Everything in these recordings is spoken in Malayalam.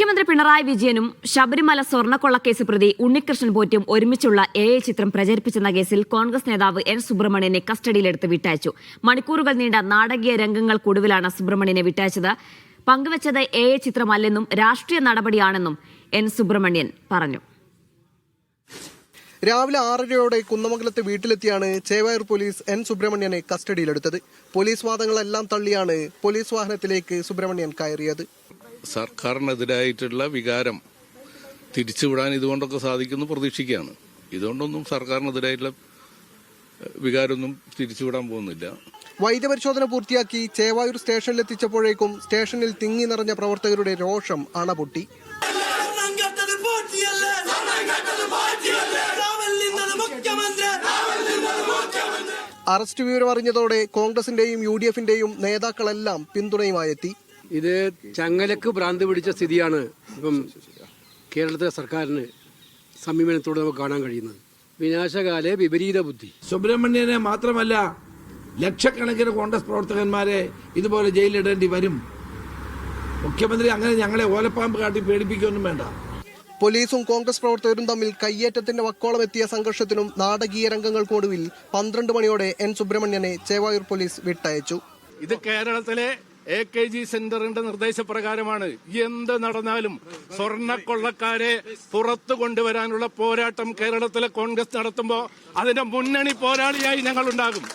മുഖ്യമന്ത്രി പിണറായി വിജയനും ശബരിമല സ്വർണക്കൊള്ളക്കേസ് പ്രതി ഉണ്ണികൃഷ്ണൻ പോറ്റും ഒരുമിച്ചുള്ള എ ചിത്രം പ്രചരിപ്പിച്ചെന്ന കേസിൽ കോൺഗ്രസ് നേതാവ് എൻ സുബ്രഹ്മണ്യനെ കസ്റ്റഡിയിലെടുത്ത് വിട്ടയച്ചു. മണിക്കൂറുകൾ നീണ്ട നാടകീയ രംഗങ്ങൾക്കൊടുവിലാണ് സുബ്രഹ്മണ്യനെ വിട്ടയച്ചത്. പങ്കുവച്ചത് എ ഐ ചിത്രമല്ലെന്നും രാഷ്ട്രീയ നടപടിയാണെന്നും എൻ സുബ്രഹ്മണ്യൻ പറഞ്ഞു. രാവിലെ ആറരയോടെ കുന്നമംഗലത്തെ വീട്ടിലെത്തിയാണ് ചേവായൂർ പോലീസ് എൻ സുബ്രഹ്മണ്യനെ കസ്റ്റഡിയിലെടുത്തത്. പോലീസ് വാദങ്ങളെല്ലാം തള്ളിയാണ് പോലീസ് വാഹനത്തിലേക്ക് സുബ്രഹ്മണ്യൻ കയറിയത്. സർക്കാരിനെതിരായിട്ടുള്ള വികാരം തിരിച്ചുവിടാൻ ഇതുകൊണ്ടൊക്കെ സാധിക്കുമെന്ന് പ്രതീക്ഷിക്കുകയാണ്. ഇതുകൊണ്ടൊന്നും സർക്കാരിനെതിരായിട്ടുള്ള വികാരമൊന്നും തിരിച്ചുവിടാൻ പോകുന്നില്ല. വൈദ്യപരിശോധന പൂർത്തിയാക്കി ചേവായൂർ സ്റ്റേഷനിലെത്തിച്ചപ്പോഴേക്കും സ്റ്റേഷനിൽ തിങ്ങി നിറഞ്ഞ പ്രവർത്തകരുടെ രോഷം അണപൊട്ടി. അറസ്റ്റ് വിവരം അറിഞ്ഞതോടെ കോൺഗ്രസിന്റെയും യു ഡി എഫിന്റെയും നേതാക്കളെല്ലാം പിന്തുണയുമായെത്തി. ഇത് ചങ്ങലക്ക് ഭ്രാന്ത് പിടിച്ച സ്ഥിതിയാണ് ഇപ്പം കേരളത്തിലെ സർക്കാരിന് സമീപനത്തോടെ നമുക്ക് കാണാൻ കഴിയുന്നത്. വിനാശകാലെ വിപരീത ബുദ്ധി. സുബ്രഹ്മണ്യനെ മാത്രമല്ല ലക്ഷക്കണക്കിന് കോൺഗ്രസ് പ്രവർത്തകന്മാരെ ഇതുപോലെ ജയിലിലിടേണ്ടി വരും. മുഖ്യമന്ത്രി അങ്ങനെ ഞങ്ങളെ ഓലപ്പാമ്പ് കാട്ടി പേടിപ്പിക്കൊന്നും വേണ്ട. പോലീസും കോൺഗ്രസ് പ്രവർത്തകരും തമ്മിൽ കയ്യേറ്റത്തിന്റെ വക്കോളം എത്തിയ സംഘർഷത്തിനും നാടകീയ രംഗങ്ങൾക്കൊടുവിൽ പന്ത്രണ്ട് മണിയോടെ എൻ സുബ്രഹ്മണ്യനെ ചേവായൂർ പോലീസ് വിട്ടയച്ചു. ഇത് കേരളത്തിലെ എ കെ ജി സെന്ററിന്റെ നിർദ്ദേശപ്രകാരമാണ് എന്ത് നടന്നാലും സ്വർണക്കൊള്ളക്കാരെ പുറത്തു കൊണ്ടുവരാനുള്ള പോരാട്ടം കേരളത്തിലെ കോൺഗ്രസ് നടത്തുമ്പോൾ അതിന്റെ മുന്നണി പോരാളിയായി ഞങ്ങൾ ഉണ്ടാകും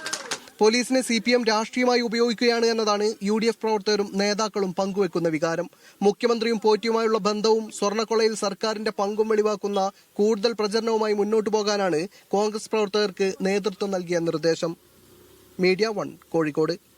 പോലീസിനെ സി പി എം രാഷ്ട്രീയമായി ഉപയോഗിക്കുകയാണ് എന്നതാണ് യു ഡി എഫ് പ്രവർത്തകരും നേതാക്കളും പങ്കുവെക്കുന്ന വികാരം. മുഖ്യമന്ത്രിയും പോറ്റിയുമായുള്ള ബന്ധവും സ്വർണക്കൊളയിൽ സർക്കാരിന്റെ പങ്കും വെളിവാക്കുന്ന കൂടുതൽ പ്രചരണവുമായി മുന്നോട്ട് പോകാനാണ് കോൺഗ്രസ് പ്രവർത്തകർക്ക് നേതൃത്വം നൽകിയ നിർദ്ദേശം. Media one Kozhikode.